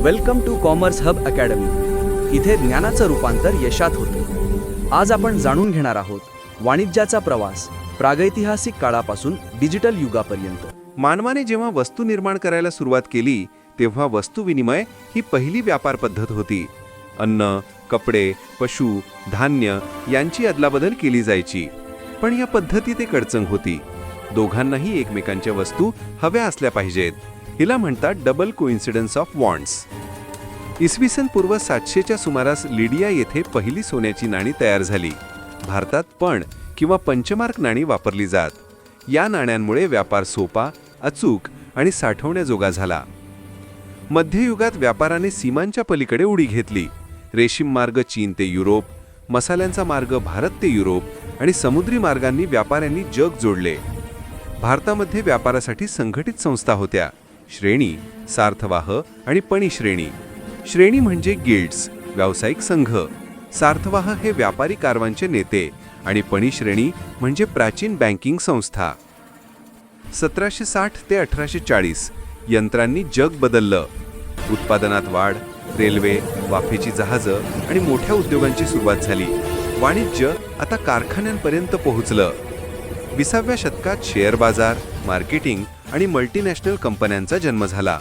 Welcome to commerce hub academy इथे ज्ञानाचं रूपांतर यशात होते. आज आपण जाणून घेणार आहोत वाणिज्याचा प्रवास प्रागैतिहासिक काळापासून डिजिटल युगापर्यंत. मानवाने जेव्हा वस्तू निर्माण करायला सुरुवात केली तेव्हा वस्तू विनिमय ही पहिली व्यापार पद्धत होती. अन्न कपडे पशु धान्य यांची अदलाबदल केली जायची. पण या पद्धतीत एक अडचण होती. दोघांनाही एकमेकांच्या वस्तू हव्या असल्या पाहिजेत. हिला म्हणतात डबल कोइन्सिडन्स ऑफ वॉन्ड्स इसवी सन पूर्व सातशेच्या सुमारास लिडिया येथे पहिली सोन्याची नाणी तयार झाली. भारतात पण किंवा पंचमार्क नाणी वापरली जात. या नाण्यांमुळे व्यापार सोपा अचूक आणि साठवण्याजोगा झाला. मध्ययुगात व्यापाराने सीमांच्या पलीकडे उडी घेतली. रेशीम मार्ग चीन ते युरोप मसाल्यांचा मार्ग भारत ते युरोप आणि समुद्री मार्गांनी व्यापाऱ्यांनी जग जोडले. भारतामध्ये व्यापारासाठी संघटित संस्था होत्या. श्रेणी सार्थवाह आणि पणी श्रेणी. श्रेणी म्हणजे गिल्ड्स व्यावसायिक संघ. सार्थवाह हे व्यापारी कारवांचे नेते आणि पणी श्रेणी म्हणजे प्राचीन बँकिंग संस्था. सतराशे साठ ते अठराशे चाळीस यंत्रांनी जग बदललं. उत्पादनात वाढ रेल्वे वाफेची जहाजं आणि मोठ्या उद्योगांची सुरुवात झाली. वाणिज्य आता कारखान्यांपर्यंत पोहोचलं. विसाव्या शतकात शेअर बाजार मार्केटिंग आणि मल्टीनॅशनल कंपन्यांचा जन्म झाला.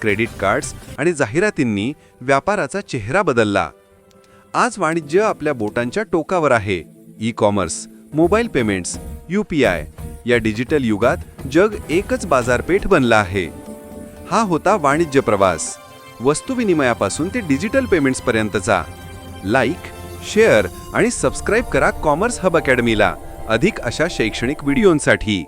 क्रेडिट कार्ड्स आणि जाहिरातींनी व्यापाराचा चेहरा बदलला. आज वाणिज्य आपल्या बोटांच्या टोकावर आहे. E commerce mobile payments U P I या डिजिटल युगात जग एकच बाजारपेठ बनला आहे. हा होता वाणिज्य प्रवास. वस्तू विनिमयापासून ते डिजिटल पेमेंट्सपर्यंतचा लाईक शेअर आणि सबस्क्राईब करा कॉमर्स हब अकॅडमीला अधिक अशा शैक्षणिक व्हिडिओंसाठी.